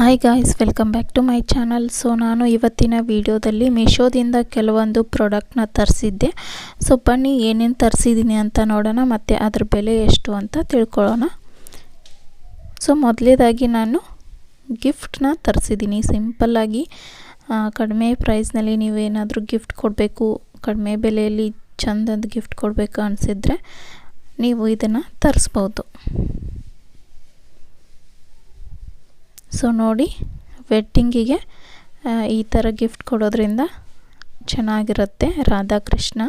Hi guys welcome back to my channel so ನಾನು ಇವತ್ತಿನ ವಿಡಿಯೋದಲ್ಲಿ ಮೀಶೋದಿಂದ ಕೆಲವೊಂದು ಪ್ರಾಡಕ್ಟ್ನ ತರಿಸಿದ್ದೆ. ಸೊ ಬನ್ನಿ ಏನೇನು ತರಿಸಿದ್ದೀನಿ ಅಂತ ನೋಡೋಣ, ಮತ್ತು ಅದ್ರ ಬೆಲೆ ಎಷ್ಟು ಅಂತ ತಿಳ್ಕೊಳ್ಳೋಣ. ಸೊ ಮೊದಲೇದಾಗಿ ನಾನು ಗಿಫ್ಟ್ನ ತರಿಸಿದ್ದೀನಿ ಸಿಂಪಲ್ಲಾಗಿ ಕಡಿಮೆ ಪ್ರೈಸ್ನಲ್ಲಿ ನೀವೇನಾದರೂ ಗಿಫ್ಟ್ ಕೊಡಬೇಕು, ಕಡಿಮೆ ಬೆಲೆಯಲ್ಲಿ ಚಂದದ ಗಿಫ್ಟ್ ಕೊಡಬೇಕು ಅನಿಸಿದ್ರೆ, ನೀವು ಇದನ್ನು ತರಿಸ್ಬೋದು. ಸೊ ನೋಡಿ ವೆಡ್ಡಿಂಗಿಗೆ ಈ ಥರ ಗಿಫ್ಟ್ ಕೊಡೋದ್ರಿಂದ ಚೆನ್ನಾಗಿರುತ್ತೆ ರಾಧಾಕೃಷ್ಣ.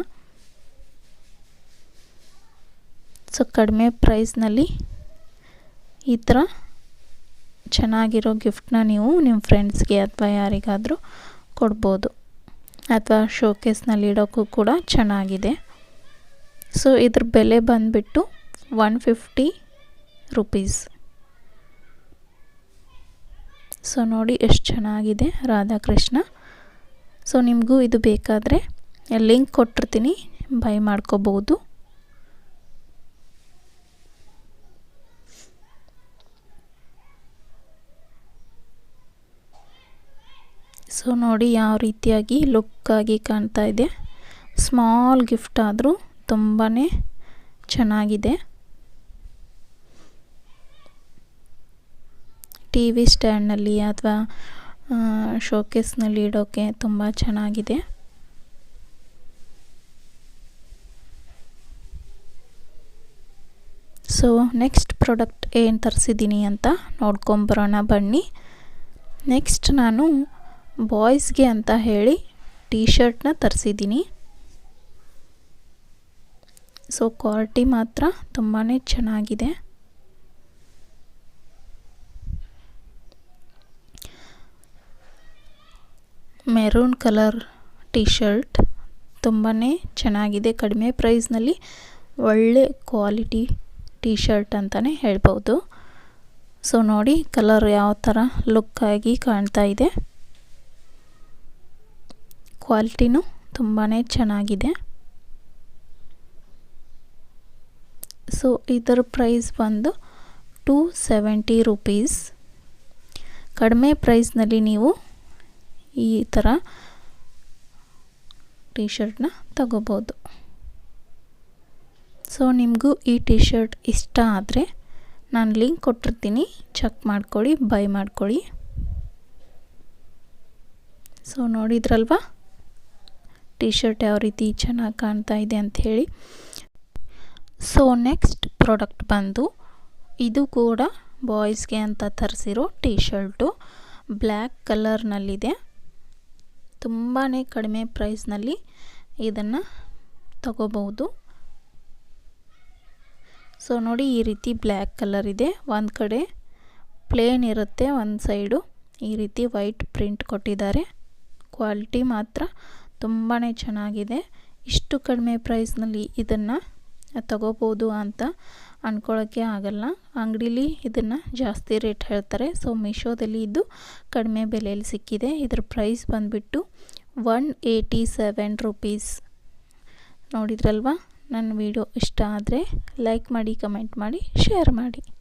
ಸೊ ಕಡಿಮೆ ಪ್ರೈಸ್ನಲ್ಲಿ ಈ ಥರ ಚೆನ್ನಾಗಿರೋ ಗಿಫ್ಟನ್ನ ನೀವು ನಿಮ್ಮ ಫ್ರೆಂಡ್ಸ್ಗೆ ಅಥವಾ ಯಾರಿಗಾದರೂ ಕೊಡ್ಬೋದು. ಅಥವಾ ಶೋಕೇಸ್ನಲ್ಲಿ ಇಡೋಕ್ಕೂ ಕೂಡ ಚೆನ್ನಾಗಿದೆ. ಸೊ ಇದ್ರ ಬೆಲೆ ಬಂದುಬಿಟ್ಟು ಒನ್ ಫಿಫ್ಟಿ ರುಪೀಸ್ ಸೊ ನೋಡಿ ಎಷ್ಟು ಚೆನ್ನಾಗಿದೆ ರಾಧಾಕೃಷ್ಣ. ಸೊ ನಿಮಗೂ ಇದು ಬೇಕಾದರೆ ಲಿಂಕ್ ಕೊಟ್ಟಿರ್ತೀನಿ, ಬೈ ಮಾಡ್ಕೋಬೋದು. ಸೊ ನೋಡಿ ಯಾವ ರೀತಿಯಾಗಿ ಲುಕ್ಕಾಗಿ ಕಾಣ್ತಾ ಇದೆ. ಸ್ಮಾಲ್ ಗಿಫ್ಟ್ ಆದರೂ ತುಂಬಾ ಚೆನ್ನಾಗಿದೆ. ಟಿ ವಿ ಸ್ಟ್ಯಾಂಡ್ನಲ್ಲಿ ಅಥವಾ ಶೋಕೇಸ್ನಲ್ಲಿ ಇಡೋಕ್ಕೆ ತುಂಬ ಚೆನ್ನಾಗಿದೆ. ಸೊ ನೆಕ್ಸ್ಟ್ ಪ್ರಾಡಕ್ಟ್ ಏನು ತರಿಸಿದ್ದೀನಿ ಅಂತ ನೋಡ್ಕೊಂಬರೋಣ ಬನ್ನಿ. ನೆಕ್ಸ್ಟ್ ನಾನು ಬಾಯ್ಸ್ಗೆ ಅಂತ ಹೇಳಿ ಟೀ ಶರ್ಟ್ನ ತರಿಸಿದ್ದೀನಿ. ಸೊ ಕ್ವಾಲಿಟಿ ಮಾತ್ರ ತುಂಬಾ ಚೆನ್ನಾಗಿದೆ. ಮೆರೂನ್ ಕಲರ್ ಟೀ ಶರ್ಟ್ ತುಂಬಾ ಚೆನ್ನಾಗಿದೆ. ಕಡಿಮೆ ಪ್ರೈಸ್ನಲ್ಲಿ ಒಳ್ಳೆ ಕ್ವಾಲಿಟಿ ಟೀ ಶರ್ಟ್ ಅಂತಲೇ ಹೇಳ್ಬೋದು. ಸೊ ನೋಡಿ ಕಲರ್ ಯಾವ ಥರ ಲುಕ್ಕಾಗಿ ಕಾಣ್ತಾ ಇದೆ. ಕ್ವಾಲಿಟಿನೂ ತುಂಬಾ ಚೆನ್ನಾಗಿದೆ. ಸೊ ಇದರ ಪ್ರೈಸ್ ಬಂದು ಟೂ ಸೆವೆಂಟಿ ರುಪೀಸ್ ಕಡಿಮೆ ಪ್ರೈಸ್ನಲ್ಲಿ ನೀವು ಈ ಥರ ಟೀ ಶರ್ಟ್ನ ತಗೋಬೋದು. ಸೊ ನಿಮಗೂ ಈ ಟಿ ಶರ್ಟ್ ಇಷ್ಟ ಆದರೆ ನಾನು ಲಿಂಕ್ ಕೊಟ್ಟಿರ್ತೀನಿ. ಚೆಕ್ ಮಾಡ್ಕೊಳ್ಳಿ ಬೈ ಮಾಡ್ಕೊಳ್ಳಿ. ಸೊ ನೋಡಿದ್ರಲ್ವಾ? ಟಿ ಶರ್ಟ್ ಯಾವ ರೀತಿ ಚೆನ್ನಾಗಿ ಕಾಣ್ತಾ ಇದೆ ಅಂಥೇಳಿ ಸೊ ನೆಕ್ಸ್ಟ್ ಪ್ರಾಡಕ್ಟ್ ಬಂದು ಇದು ಕೂಡ ಬಾಯ್ಸ್ಗೆ ಅಂತ ತರಿಸಿರೋ ಟಿ ಶರ್ಟು ಬ್ಲ್ಯಾಕ್ ಕಲರ್ನಲ್ಲಿದೆ ತುಂಬಾ ಕಡಿಮೆ ಪ್ರೈಸ್ನಲ್ಲಿ ಇದನ್ನು ತಗೋಬೌದು ಸೊ ನೋಡಿ ಈ ರೀತಿ ಬ್ಲ್ಯಾಕ್ ಕಲರ್ ಇದೆ. ಒಂದು ಕಡೆ ಪ್ಲೇನ್ ಇರುತ್ತೆ, ಒಂದು ಸೈಡು ಈ ರೀತಿ ವೈಟ್ ಪ್ರಿಂಟ್ ಕೊಟ್ಟಿದ್ದಾರೆ. ಕ್ವಾಲಿಟಿ ಮಾತ್ರ ತುಂಬಾ ಚೆನ್ನಾಗಿದೆ. ಇಷ್ಟು ಕಡಿಮೆ ಪ್ರೈಸ್ನಲ್ಲಿ ಇದನ್ನು ತಗೋಬೋದು ಅಂತ ಅಂದ್ಕೊಳ್ಳೋಕ್ಕೆ ಆಗಲ್ಲ. ಅಂಗಡೀಲಿ ಇದನ್ನು ಜಾಸ್ತಿ ರೇಟ್ ಹೇಳ್ತಾರೆ. ಸೊ ಮೀಶೋದಲ್ಲಿ ಇದು ಕಡಿಮೆ ಬೆಲೆಯಲ್ಲಿ ಸಿಕ್ಕಿದೆ. ಇದರ ಪ್ರೈಸ್ ಬಂದುಬಿಟ್ಟು ಒನ್ ಏಯ್ಟಿ ಸೆವೆನ್ ರುಪೀಸ್ ನೋಡಿದ್ರಲ್ವಾ? ನನ್ನ ವಿಡಿಯೋ ಇಷ್ಟ ಆದರೆ ಲೈಕ್ ಮಾಡಿ ಕಮೆಂಟ್ ಮಾಡಿ ಶೇರ್ ಮಾಡಿ.